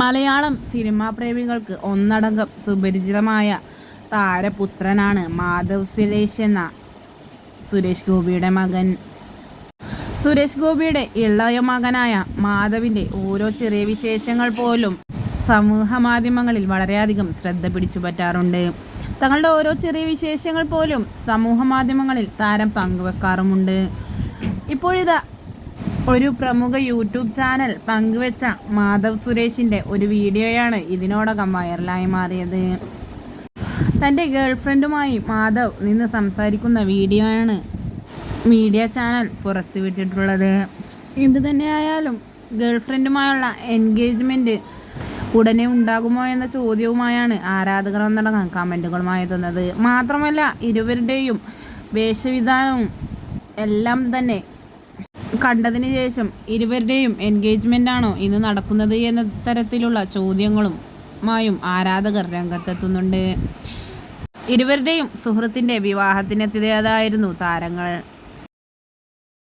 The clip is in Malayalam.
മലയാളം സിനിമാ പ്രേമികൾക്ക് ഒന്നടങ്കം സുപരിചിതമായ താരപുത്രനാണ് മാധവ് സുരേഷ് എന്ന സുരേഷ് ഗോപിയുടെ മകൻ. സുരേഷ് ഗോപിയുടെ ഇളയ മകനായ മാധവിന്റെ ഓരോ ചെറിയ വിശേഷങ്ങൾ പോലും സമൂഹ മാധ്യമങ്ങളിൽ വളരെയധികം ശ്രദ്ധ പിടിച്ചു പറ്റാറുണ്ട്. തങ്ങളുടെ ഓരോ ചെറിയ വിശേഷങ്ങൾ പോലും സമൂഹ മാധ്യമങ്ങളിൽ താരം പങ്കുവെക്കാറുമുണ്ട്. ഇപ്പോഴിതാ ഒരു പ്രമുഖ യൂട്യൂബ് ചാനൽ പങ്കുവെച്ച മാധവ് സുരേഷിന്റെ ഒരു വീഡിയോയാണ് ഇതിനോടകം വൈറലായി മാറിയത്. തന്റെ ഗേൾഫ്രണ്ടുമായി മാധവ് നിന്ന് സംസാരിക്കുന്ന വീഡിയോയാണ് മീഡിയ ചാനൽ പുറത്തുവിട്ടിട്ടുള്ളത്. എന്ത് തന്നെയായാലും ഗേൾഫ്രണ്ടുമായുള്ള എൻഗേജ്മെന്റ് ഉടനെ ഉണ്ടാകുമോ എന്ന ചോദ്യവുമായാണ് ആരാധകർ ഒന്നടങ്കം കമന്റുകളുമായി എത്തുന്നത്. മാത്രമല്ല ഇരുവരുടെയും വേഷവിധാനവും എല്ലാം തന്നെ കണ്ടതിന് ശേഷം ഇരുവരുടെയും എൻഗേജ്മെന്റ് ആണോ ഇന്ന് നടക്കുന്നത് എന്ന തരത്തിലുള്ള ചോദ്യങ്ങളും മായും ആരാധകർ രംഗത്തെത്തുന്നുണ്ട്. ഇരുവരുടെയും സുഹൃത്തിന്റെ വിവാഹത്തിനെത്തിയതായിരുന്നു താരങ്ങൾ.